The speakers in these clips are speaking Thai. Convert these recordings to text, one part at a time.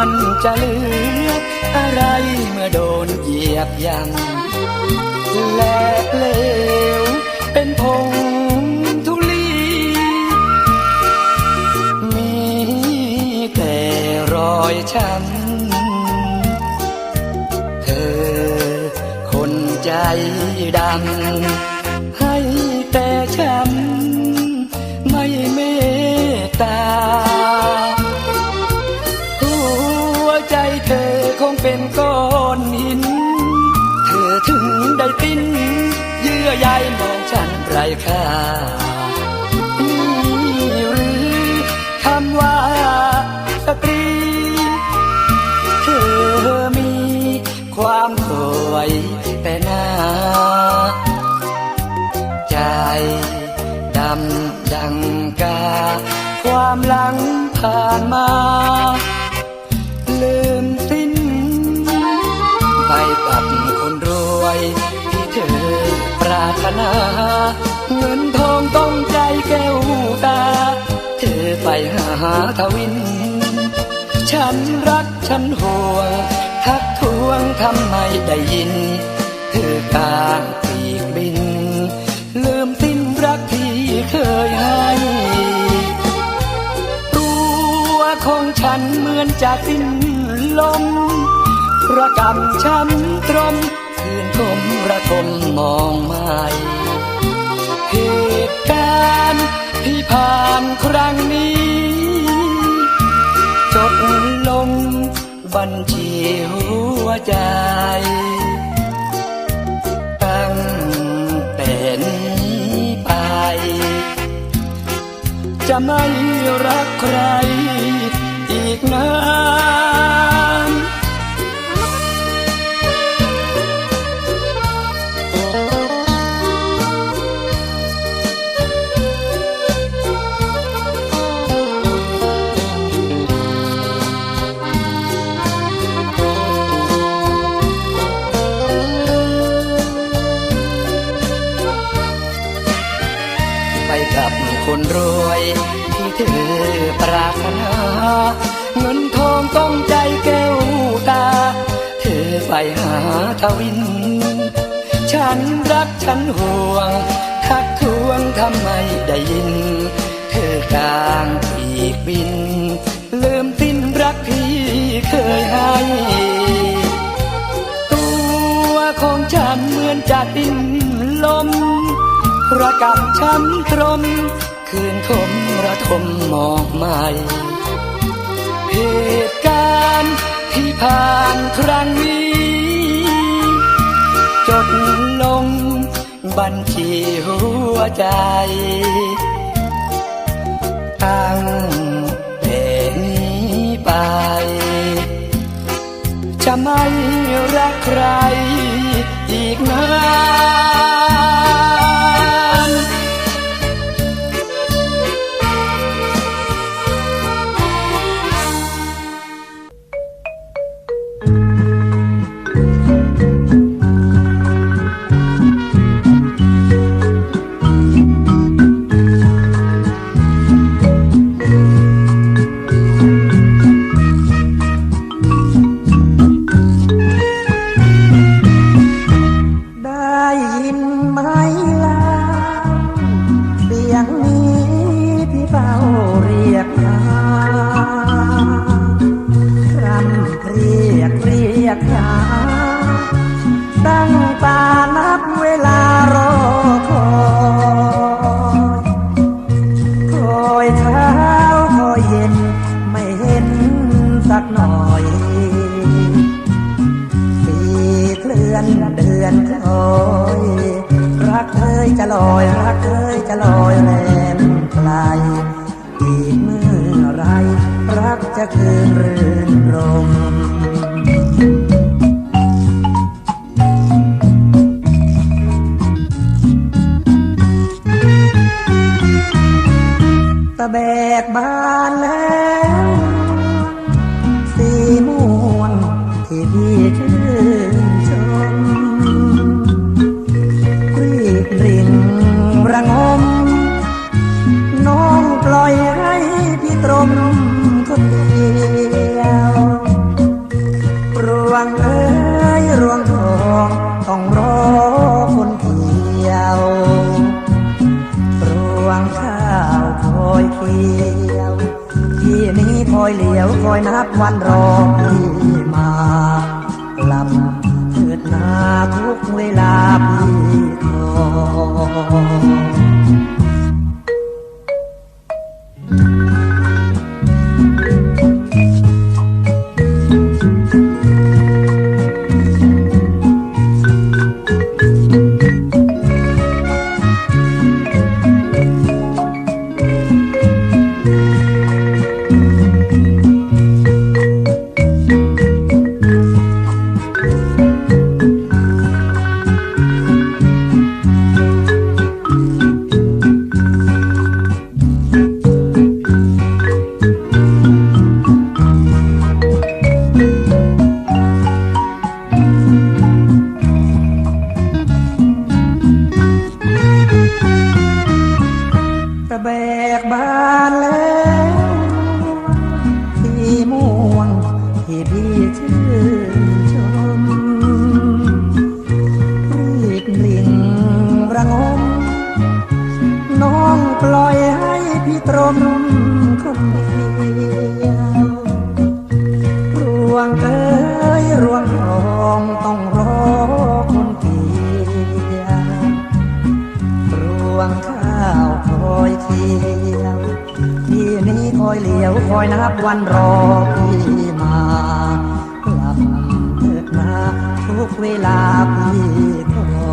มันจะเหลืออะไรเมื่อโดนเหยียบย่ำแหลกเลวเป็นผงทุลีมีแต่รอยช้ำเธอคนใจดำ ค่านี่หรือคำว่าสตรีเธอมีความสวยแต่หน้า ใจดำดังกา ความหลังผ่านมา ลืมสิ้นไปกับ เงินทองต้องใจแก้วตา เธอไปหาทวิน ฉันรักฉันห่วง ทักทวงทำไมได้ยิน เธอกางปีกบิน ลืมสิ้นรักที่เคยให้ตัวของฉันเหมือนจะสิ้นลมระกำช้ำตรม ทมระทมมองไม่เหตุการณ์ที่ผ่านครั้งนี้ จดลงบัญชีหัวใจ ตั้งแต่นี้ไป จะไม่รักใครอีกนาน กับคนรวย ที่เธอปรารถนาเงินทองต้องใจแก้วตา เธอไปหาทวิน ฉันรักฉันห่วง ทักทวงทำไมได้ยิน เธอกลางปีกบิน ลืมสิ้นรักที่เคยให้ตัวของฉันเหมือนจะดิ้น ระกำช้ำตรม คืนคมระทมมองไม่เหตุการณ์ที่ผ่านครั้งนี้ จดลงบัญชีหัวใจ ตั้งแต่นี้ไป จะไม่รักใครอีกนาน ยกหาตั้งตานับเวลารอคอยคอยเช้าคอยเย็น ไม่เห็นสักหน่อยปีเคลื่อนเดือนคอยรักเอ้ยจะลอย รักเอ้ยจะลอยแรมไกลอีกเมื่อไร รักจะคืนรื่นรม แบกบานแล้วสีม่วงที่พี่ชื่นชมรีบริ่งระงม น้องปล่อยให้พี่ตรมคนเดียวรวงเอ้ยรวงทอง อยนับวันรอพี่ ระงม น้องปล่อยให้พี่ตรมคนเดียวรวงเอ้ยรวงทองต้องรอคนเกี่ยวรวงข้าวคอยเคียวที่นี้คอยเหลียวคอยนับวันรอพี่มาหลับเถิดนาทุกเวลาพี่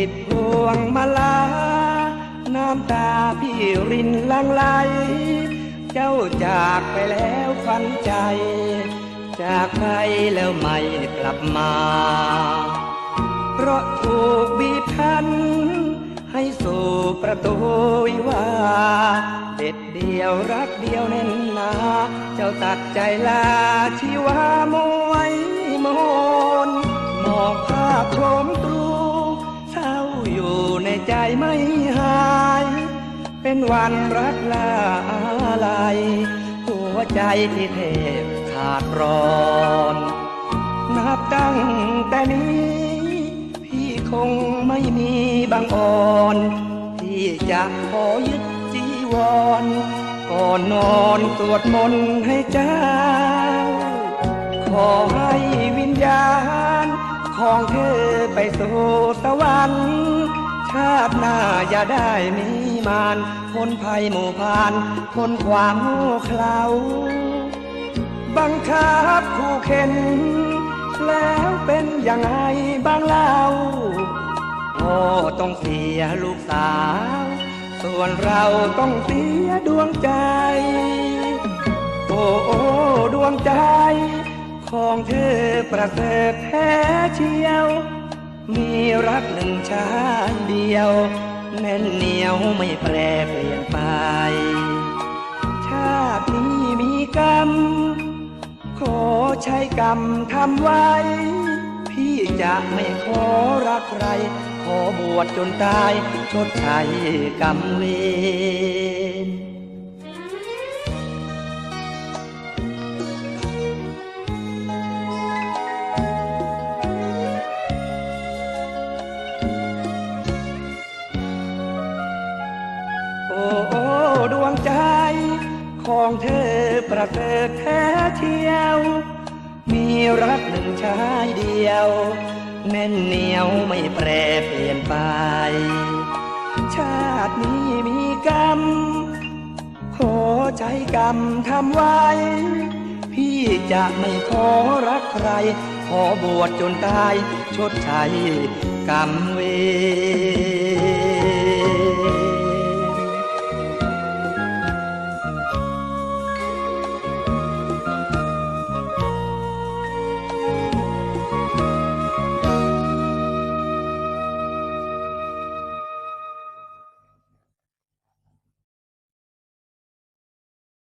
หยิบพวงมาลา น้ำตาพี่รินลังไหล เจ้าจากไปแล้วฝันใจ จากไปแล้วไม่กลับมา เพราะถูกบีบคั้น ให้สู่ประตูวิวาเด็ดเดียวรักเดียวแน่นหนา เจ้าตัดใจลาชีวามวยมนมองภาพโคมตรู ใจไม่หาย เป็นวันรักลาอะไรหัวใจที่เทบขาดร้อน นับตั้งแต่นี้ พี่คงไม่มีบางอ่อนที่จะขอยึดจีวร ก่อนนอนสวดมนต์ให้เจ้า ขอให้วิญญาณของเธอไปสู่สวรรค์าติหน้าอย่าได้มีมานพ้นภัยหมู่พานพ้นความโง่เขลาบังคับคู่เข็น แล้วเป็นยังไงบ้างเล่าพ่อต้องเสียลูกสาว ส่วนเราต้องเสียดวงใจ โอ้โอ้ดวงใจ ของเธอประเสริฐแท้เชียว มีรักหนึ่งชาติเดียว แน่นเหนียวไม่แปรเปลี่ยนไป ชาตินี้มีกรรม ขอใช้กรรมทำไว้ พี่จะไม่ขอรักใคร ขอบวชจนตาย ชดใช้กรรมเวร เสริฐแท้เชียว มีรักหนึ่งชายเดียว แน่นเหนียวไม่แปรเปลี่ยนไป ชาตินี้มีกรรม ขอใช้กรรมทำไว้ พี่จะไม่ขอรักใครขขอบวชจนตาย ชดใช้กรรมเวร